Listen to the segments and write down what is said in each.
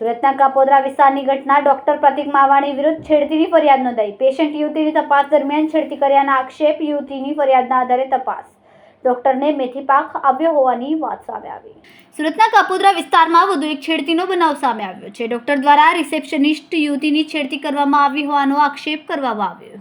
સુરતના કાપોદરા વિસ્તારની ઘટના ડોક્ટર પ્રતિક માવાણી વિરુદ્ધ છેડતીની ફરિયાદ નોંધાઈ. પેશન્ટ યુવતીની તપાસ દરમિયાન છેડતી કર્યાના આક્ષેપ યુવતીની ફરિયાદના આધારે તપાસ. ડોક્ટરને મેથી પાક આવ્યો હોવાની વાત સામે આવી. સુરતના કાપોદરા વિસ્તારમાં વધુ એક છેડતીનો બનાવ સામે આવ્યો છે. ડોક્ટર દ્વારા રિસેપ્શનિસ્ટ યુવતીની છેડતી કરવામાં આવી હોવાનો આક્ષેપ કરવામાં આવ્યો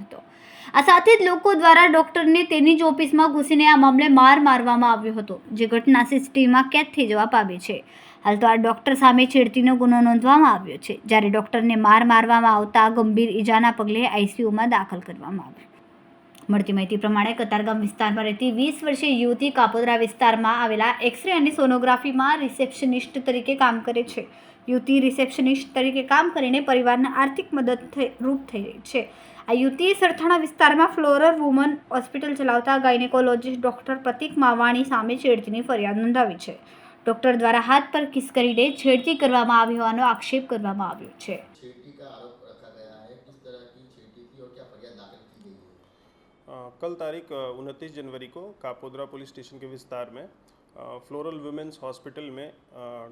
આ સાથે જ લોકો દ્વારા ડોક્ટરને તેની જ ઓફિસમાં ઘૂસીને આ મામલે માર મારવામાં આવ્યો હતો, જે ઘટના સીસીટીવીમાં કેદ થઈ જવા પામી છે. હાલ તો આ ડોક્ટર સામે છેડતીનો ગુનો નોંધવામાં આવ્યો છે, જ્યારે ડોક્ટરને માર મારવામાં આવતા ગંભીર ઈજાના પગલે આઈસીયુમાં દાખલ કરવામાં આવ્યો. મળતી માહિતી પ્રમાણે કતારગામ વિસ્તારમાં રહેતી વીસ વર્ષીય યુવતી કાપોદરા વિસ્તારમાં આવેલા એક્સરે અને સોનોગ્રાફીમાં રિસેપ્શનિસ્ટ તરીકે કામ કરે છે. યુવતી રિસેપ્શનિસ્ટ તરીકે કામ કરીને પરિવારને આર્થિક મદદ રૂપ થઈ રહી છે. આ યુવતીએ સરથાણા વિસ્તારમાં ફ્લોરર વુમન હોસ્પિટલ ચલાવતા ગાયનેકોલોજીસ્ટ ડૉક્ટર પ્રતિક માવાણી સામે છેડતીની ફરિયાદ નોંધાવી છે. ડોક્ટર દ્વારા હાથ પર કિસ કરીને છેડતી કરવામાં આવી હોવાનો આક્ષેપ કરવામાં આવ્યો છે. कल तारीख उनतीस जनवरी को कापोद्रा पुलिस स्टेशन के विस्तार में फ्लोरल वुमेंस हॉस्पिटल में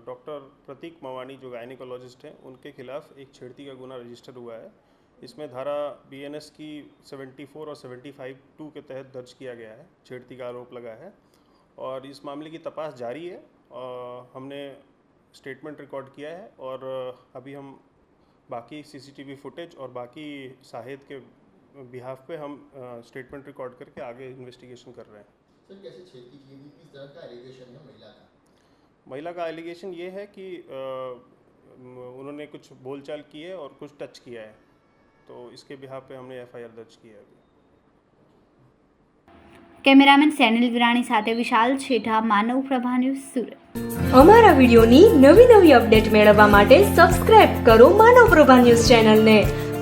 डॉक्टर प्रतीक मवानी, जो गायनिकोलॉजिस्ट हैं, उनके खिलाफ एक छेड़ती का गुना रजिस्टर हुआ है। इसमें धारा बी एन एस की 74 और 75 टू के तहत दर्ज किया गया है, छेड़ती का आरोप लगा है। और इस मामले की तपास जारी है हमने स्टेटमेंट रिकॉर्ड किया है और अभी हम बाकी सीसीटीवी फुटेज और बाकी शाहिद के बिहाफ पे हम स्टेटमेंट रिकॉर्ड करके आगे इन्वेस्टिगेशन कर रहे हैं सर कैसे छेटी की थी किस तरह का एलिगेशन है महिला का महिला का एलिगेशन ये है कि अ, म- उन्होंने कुछ बोलचाल की है और कुछ टच किया है तो इसके बिहाफ पे हमने एफ दर्ज की है अभी કેમેરામેન સેનિલ વિરાણી સાથે વિશાલ છેઠા માનવ પ્રભા ન્યૂઝ સુરત અમારા વિડિયોની નવી નવી અપડેટ મેળવવા માટે સબસ્ક્રાઇબ કરો માનવ પ્રભા ન્યૂઝ ચેનલને